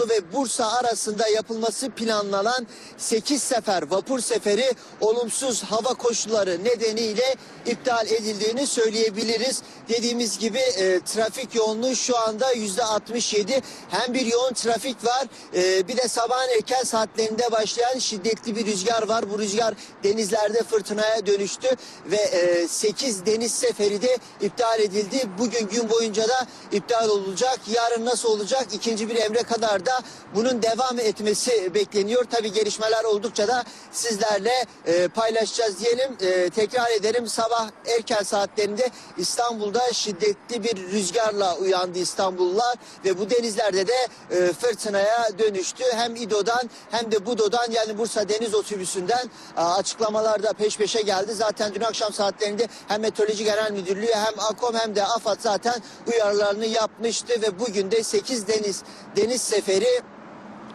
ve Bursa arasında yapılması planlanan 8 sefer vapur seferi olumsuz hava koşulları nedeniyle iptal edildiğini söyleyebiliriz. Dediğimiz gibi e, trafik yoğunluğu şu anda yüzde 67. Hem bir yoğun trafik var e, bir de sabahın erken saatlerinde başlayan şiddetli bir rüzgar var. Bu rüzgar denizlerde fırtınaya dönüştü ve e, 8 deniz seferi de iptal edildi. Bugün gün boyunca da iptal olacak. Yarın nasıl olacak? İkinci bir emre kadar da bunun devam etmesi bekleniyor. Tabi gelişmeler oldukça da sizlerle e, paylaşacağız diyelim. E, tekrar ederim sabah erken saatlerinde İstanbul'da şiddetli bir rüzgarla uyandı İstanbullular ve bu denizlerde de e, fırtınaya dönüştü. Hem İDO'dan hem de BUDO'dan yani Bursa Deniz Otobüsü'nden e, açıklamalar da peş peşe geldi. Zaten dün akşam saatlerinde hem Meteoroloji Genel Müdürlüğü hem AKOM hem de AFAD zaten uyarılarını yapmıştı ve bugün de 8 deniz deniz seferi it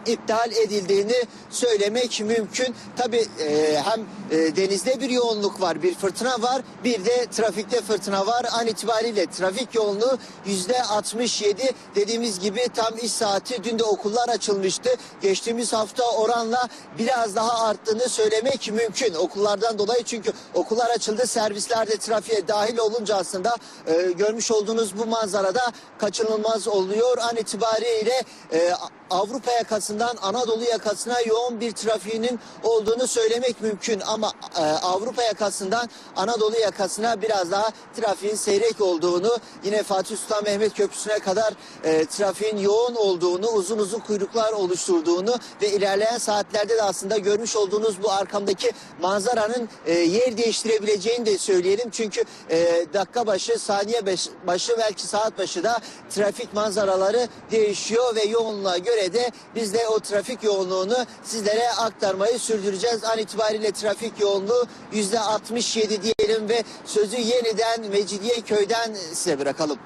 iptal edildiğini söylemek mümkün. Tabi hem e, denizde bir yoğunluk var, bir fırtına var, bir de trafikte fırtına var. An itibariyle trafik yoğunluğu yüzde 67 dediğimiz gibi tam iş saati. Dün de okullar açılmıştı. Geçtiğimiz hafta oranla biraz daha arttığını söylemek mümkün. Okullardan dolayı çünkü okullar açıldı, servisler de trafiğe dahil olunca aslında e, görmüş olduğunuz bu manzarada kaçınılmaz oluyor. An itibariyle e, Avrupa yakasından Anadolu yakasına yoğun bir trafiğinin olduğunu söylemek mümkün. Ama e, Avrupa yakasından Anadolu yakasına biraz daha trafiğin seyrek olduğunu yine Fatih Sultan Mehmet Köprüsü'ne kadar e, trafiğin yoğun olduğunu uzun uzun kuyruklar oluşturduğunu ve ilerleyen saatlerde de aslında görmüş olduğunuz bu arkamdaki manzaranın e, yer değiştirebileceğini de söyleyelim. Çünkü e, dakika başı saniye baş- başı belki saat başı da trafik manzaraları değişiyor ve yoğunluğa göre de biz de o trafik yoğunluğunu sizlere aktarmayı sürdüreceğiz. An itibariyle trafik yoğunluğu yüzde 67 diyelim ve sözü yeniden Mecidiye köyden size bırakalım.